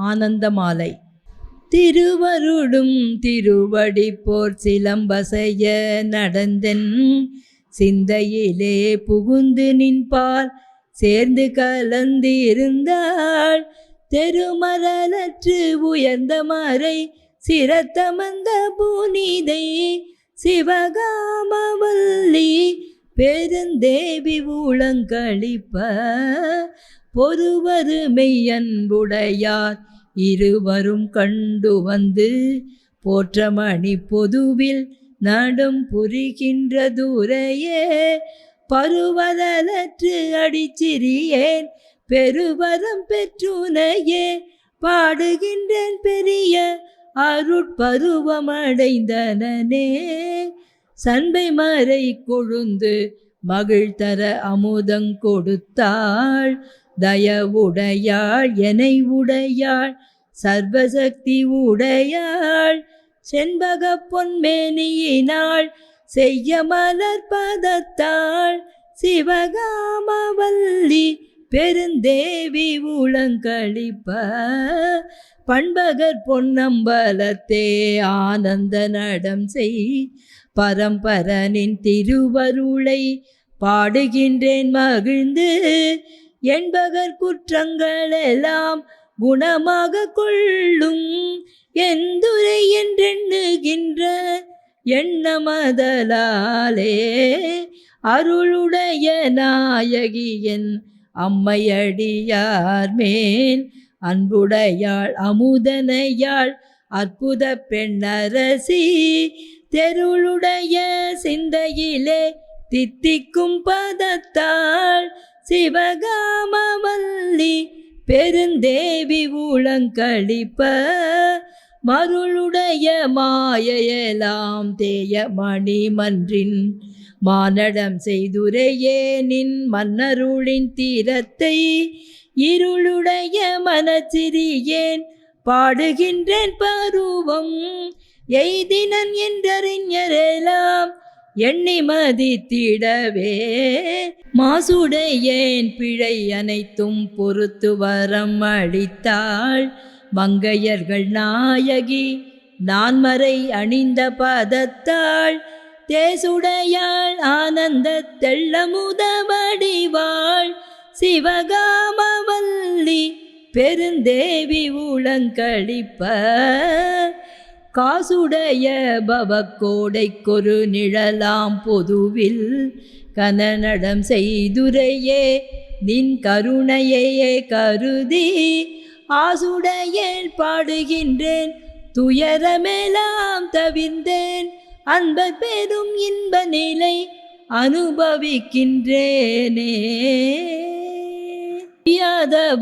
ஆனந்தமாலை. திருவருடும் திருவடி போர் சிலம்பசைய நடந்தன் சிந்தையிலே புகுந்து நின்பால் சேர்ந்து கலந்து இருந்தாள் தெருமரலற்று உயர்ந்த மறை சிரத்தமந்த புனிதை சிவகாமவல்லி பெருந்தேவி ஊழங்களிப்ப பொறுவருமை அன்புடையார் இருவரும் கண்டு வந்து போற்றமணி பொதுவில் நடும் புரிகின்ற தூரையே பருவதலற்று அடிச்சிறியேன் பெருவரம் பெற்றுனையே பாடுகின்றேன் பெரிய அருட்பருவமடைந்தனனே. சண்பை மறை கொழுந்து மகிழ்தர அமுதங் கொடுத்தாள் தயவுடையாள் எனை உடையாள் சர்வசக்தி உடையாள் செண்பக பொன்மேனியினாள் செய்ய மலர்பதத்தாள் சிவகாமவல்லி பெருந்தேவி உளங்களிப்ப பண்பகர் பொன்னம்பலத்தே ஆனந்த நடம் செய் பரம்பரனின் திருவருளை பாடுகின்றேன் மகிழ்ந்து என்பகர் குற்றங்கள் எல்லாம் குணமாக கொள்ளும். எந்துரை என்றெண்ணுகின்ற எண்ணமதலாலே அருளுடைய நாயகியன் அம்மையடியார் மேல் அன்புடையாள் அமுதனையாள் அற்புத பெண்ணரசி தெருளுடைய சிந்தையிலே தித்திக்கும் பதத்தாள் சிவகாமவல்லி பெருந்தேவி ஊழங்களிப்ப மருளுடைய மாயையெல்லாம் தேய மணிமன்றின் மானடம் செய்துரையே நின் மன்னருளின் தீரத்தை இருளுடைய மனச்சிறியேன் பாடுகின்றேன் பருவம் எய்தினன் என்றறிஞரெல்லாம் எண்ணி மதித்திடவே. மாசுடையேன் பிழை அனைத்தும் பொறுத்து வரம் அளித்தாள். மங்கையர்கள் நாயகி நான்மறை அணிந்த பதத்தாள். தேசுடையாள் ஆனந்த தெள்ளமுதவடிவாள் சிவகாமவல்லி பெருந்தேவி ஊழங்களிப்ப காசுடைய பவக்கோடை கொரு நிழலாம் பொதுவில் கனநடம் செய்துரையே நின் கருணையையே கருதி ஆசுடையேல் பாடுகின்றேன். துயரமெல்லாம் தவிர்ந்தேன். அன்ப பெரும் இன்ப நிலை அனுபவிக்கின்றேனே. புரியாத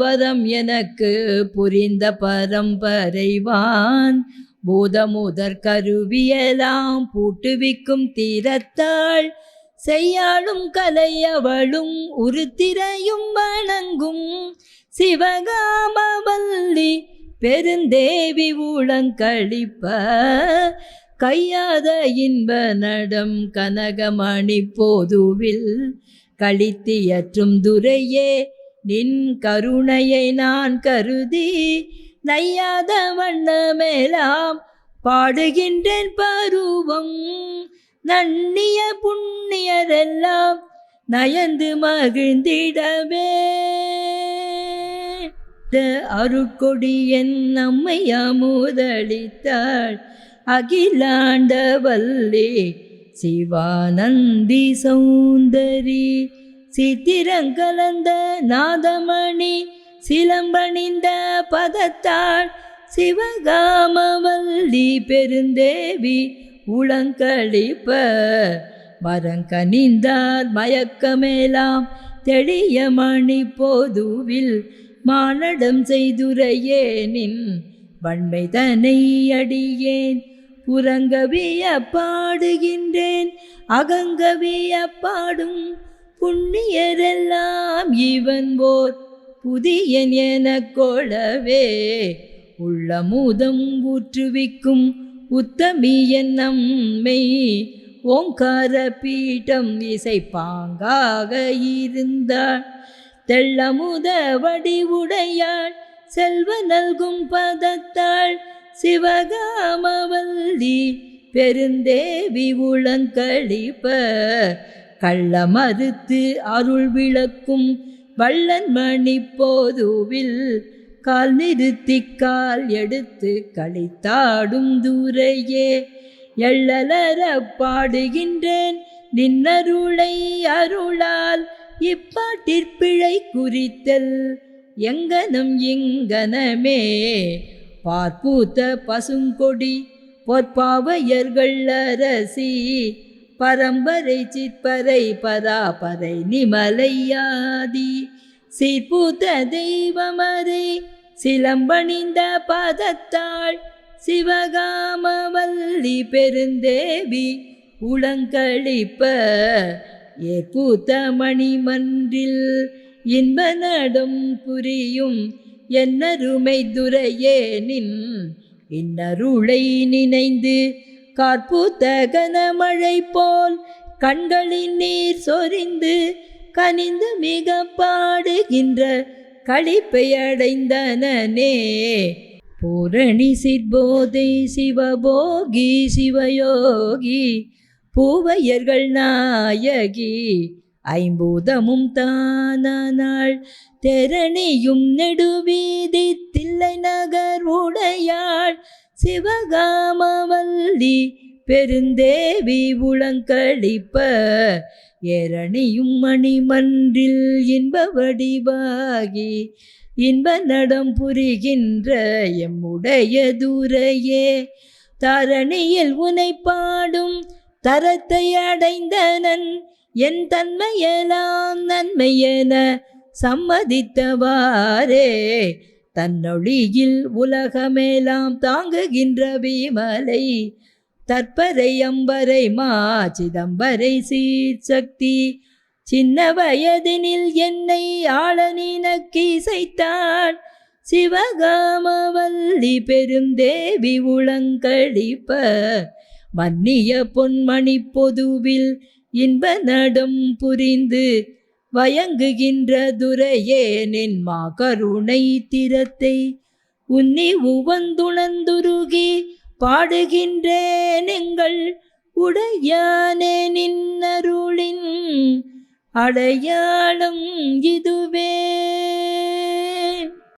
எனக்கு புரிந்த பரம்பரைவான். பூதமுதற் கருவியலாம் பூட்டுவிக்கும் தீரத்தாள் செய்யாளும் கலையவளும் உருத்திரையும் வணங்கும் சிவகாமவல்லி பெருந்தேவி ஊழங்களிப்ப கையாத இன்ப நடம் கனகமணி போதுவில் கழித்தியற்றும் துரையே நின் கருணையை நான் கருதி நையாத வண்ணமேலாம் பாடுகின்றேன் பருவம். நன்னிய புண்ணியரெல்லாம் நயந்து மகிழ்ந்திடவே. அருட்கொடி என் நம்மை அமுதளித்தாள். அகிலாண்டவல்லி சிவானந்தி சௌந்தரி. சித்திரங்கலந்த நாதமணி சிலம்பணிந்த பதத்தாள் சிவகாமவல்லி பெருந்தேவி உளங்களிப்ப மரங்கனிந்தார் மயக்கமேலாம் தெளிய மணி போதுவில் மானடம் செய்துரையேனின் வன்மை தனை அடியேன் புறங்கவிய பாடுகின்றேன் அகங்கவிய பாடும் புண்ணியரெல்லாம் இவன் போர் புதியன் எனக் கொளவே உள்ளமுதம் ஊற்றுவிக்கும் உத்தமியன் நம்மை ஓங்கார பீட்டம் இசைப்பாங்காக இருந்தாள். தெள்ளமுத வடிவுடையாள் செல்வ நல்கும் பதத்தாள் சிவகாமவல்லி பெருந்தேவி உளங்களிப்ப கள்ள மறுத்து அருள் விளக்கும் வள்ளன் மணி போதுவில் கால் நிறுத்தி கால் எடுத்து கழித்தாடும் தூரையே. எள்ளலர பாடுகின்றேன் நின்னருளை அருளால். இப்பாட்டிற்பிழை குறித்தல் எங்கனும் இங்கனமே. பார்ப்பூத்த பசுங்கொடி பொற்பாவையர்கள் அரசி. பரம்பரை சிற்பரை பராபரை நிமலையாதி. சீர்பூத்த தெய்வமரை சிலம்பணிந்த பதத்தாள் சிவகாமவல்லி பெருந்தேவி உளங்களிப்ப ஏற்பூத்த மணிமன்றில் இன்ப நடும் புரியும் என்னருமை துரையே நின். இன்னருளை நினைந்து காற்பூத்த கனமழை போல் கண்களின் நீர் சொரிந்து கனிந்து மிக பாடுகின்ற களிப்பையடைந்தனே பூரணி சிற்போதை சிவபோகி சிவயோகி பூவையர்கள் நாயகி ஐம்பூதமும் தானாள் தெரணியும் நெடுவீதி தில்லை நகர் உடையாள் சிவகாமவல்லி பெருந்தேவி உளங்களிப்ப ஏரணியும் மணிமன்றில் இன்ப வடிவாகி இன்ப நடம் புரிகின்ற எம்முடைய தூரையே தரணியில் உனை பாடும் தரத்தை அடைந்தனன் என் தன்மையெல்லாம் நன்மையென சம்மதித்தவாரே தன்னொழியில் உலகமேலாம் தாங்குகின்ற பீமலை தற்பரை அம்பரை மா சிதம்பரை சீர்சக்தி சின்ன வயதினில் என்னை ஆள நினக்கிசைத்தான் சிவகாமவல்லி பெருந்தேவி உளங்களிப்ப மன்னிய பொன்மணி பொதுவில் இன்ப நடும் புரிந்து வயங்குகின்ற துரையே நின்மா கருணை திறத்தை உன்னி உவந்துணந்துருகி பாடுகின்றேன் எங்கள் உடையானே நின்னருளின் அடையாளம் இதுவே.